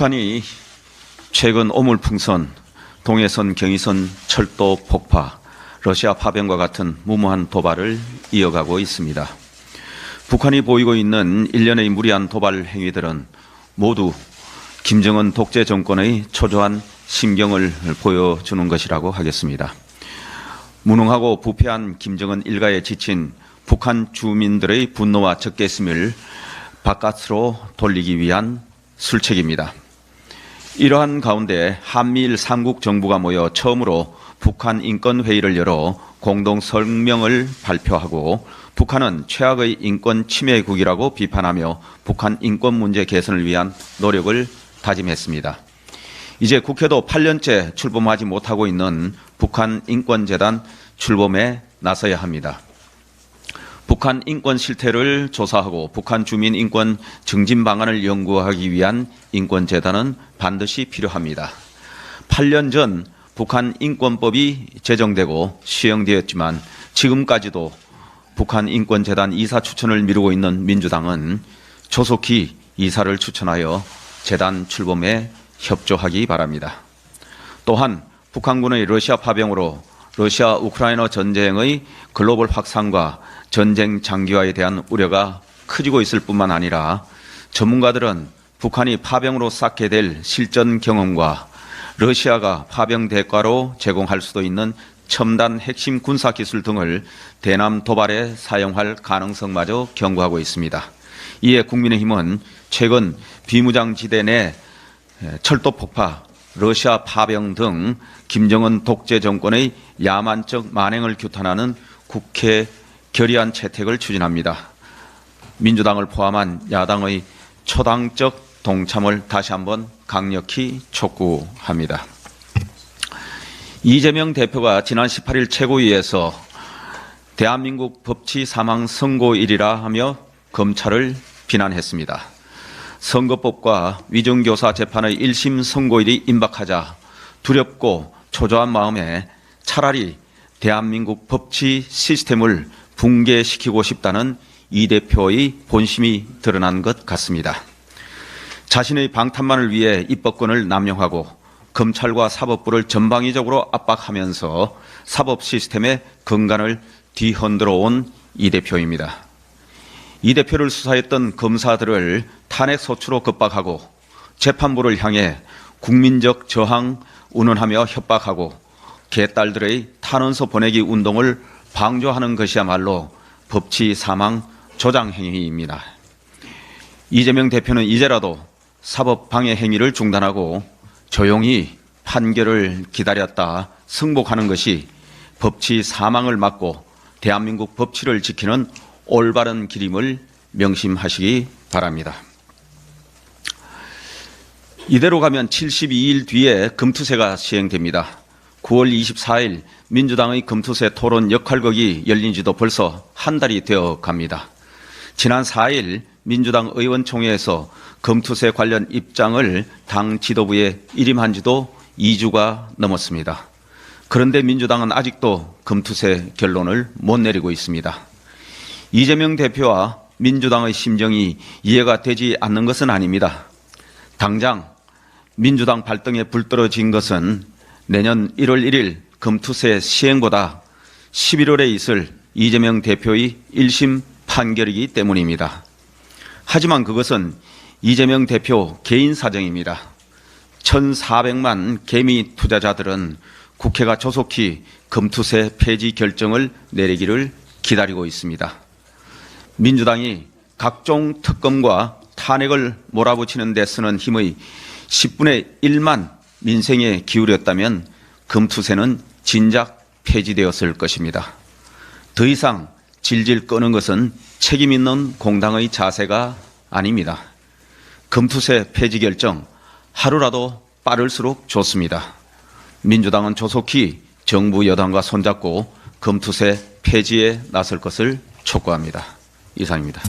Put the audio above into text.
북한이 최근 오물풍선, 동해선, 경의선 철도 폭파, 러시아 파병과 같은 무모한 도발을 이어가고 있습니다. 북한이 보이고 있는 일련의 무리한 도발 행위들은 모두 김정은 독재 정권의 초조한 심경을 보여주는 것이라고 하겠습니다. 무능하고 부패한 김정은 일가에 지친 북한 주민들의 분노와 적개심을 바깥으로 돌리기 위한 술책입니다. 이러한 가운데 한미일 삼국 정부가 모여 처음으로 북한 인권 회의를 열어 공동 성명을 발표하고 북한은 최악의 인권 침해국이라고 비판하며 북한 인권 문제 개선을 위한 노력을 다짐했습니다. 이제 국회도 8년째 출범하지 못하고 있는 북한 인권재단 출범에 나서야 합니다. 북한 인권 실태를 조사하고 북한 주민 인권 증진 방안을 연구하기 위한 인권재단은 반드시 필요합니다. 8년 전 북한 인권법이 제정되고 시행되었지만 지금까지도 북한 인권재단 이사 추천을 미루고 있는 민주당은 조속히 이사를 추천하여 재단 출범에 협조하기 바랍니다. 또한 북한군의 러시아 파병으로 러시아 우크라이나 전쟁의 글로벌 확산과 전쟁 장기화에 대한 우려가 커지고 있을 뿐만 아니라 전문가들은 북한이 파병으로 쌓게 될 실전 경험과 러시아가 파병 대가로 제공할 수도 있는 첨단 핵심 군사 기술 등을 대남 도발에 사용할 가능성마저 경고하고 있습니다. 이에 국민의힘은 최근 비무장지대 내 철도 폭파, 러시아 파병 등 김정은 독재 정권의 야만적 만행을 규탄하는 국회 결의안 채택을 추진합니다. 민주당을 포함한 야당의 초당적 동참을 다시 한번 강력히 촉구합니다. 이재명 대표가 지난 18일 최고위에서 대한민국 법치 사망 선고일이라 하며 검찰을 비난했습니다. 선거법과 위정교사 재판의 1심 선고일이 임박하자 두렵고 초조한 마음에 차라리 대한민국 법치 시스템을 붕괴시키고 싶다는 이 대표의 본심이 드러난 것 같습니다. 자신의 방탄만을 위해 입법권을 남용하고 검찰과 사법부를 전방위적으로 압박하면서 사법 시스템의 근간을 뒤흔들어 온 이 대표입니다. 이 대표를 수사했던 검사들을 탄핵 소추로 급박하고 재판부를 향해 국민적 저항 운운하며 협박하고 개딸들의 탄원서 보내기 운동을 방조하는 것이야말로 법치 사망 조장 행위입니다. 이재명 대표는 이제라도 사법 방해 행위를 중단하고 조용히 판결을 기다렸다 승복하는 것이 법치 사망을 막고 대한민국 법치를 지키는 올바른 길임을 명심하시기 바랍니다. 이대로 가면 72일 뒤에 금투세가 시행됩니다. 9월 24일 민주당의 금투세 토론 역할극이 열린 지도 벌써 한 달이 되어 갑니다. 지난 4일 민주당 의원총회에서 금투세 관련 입장을 당 지도부에 일임한 지도 2주가 넘었습니다. 그런데 민주당은 아직도 금투세 결론을 못 내리고 있습니다. 이재명 대표와 민주당의 심정이 이해가 되지 않는 것은 아닙니다. 당장 민주당 발등에 불 떨어진 것은 내년 1월 1일 금투세 시행보다 11월에 있을 이재명 대표의 1심 판결이기 때문입니다. 하지만 그것은 이재명 대표 개인 사정입니다. 1,400만 개미 투자자들은 국회가 조속히 금투세 폐지 결정을 내리기를 기다리고 있습니다. 민주당이 각종 특검과 탄핵을 몰아붙이는 데 쓰는 힘의 10분의 1만 민생에 기울였다면 금투세는 진작 폐지되었을 것입니다. 더 이상 질질 끄는 것은 책임 있는 공당의 자세가 아닙니다. 금투세 폐지 결정 하루라도 빠를수록 좋습니다. 민주당은 조속히 정부 여당과 손잡고 금투세 폐지에 나설 것을 촉구합니다. 이상입니다.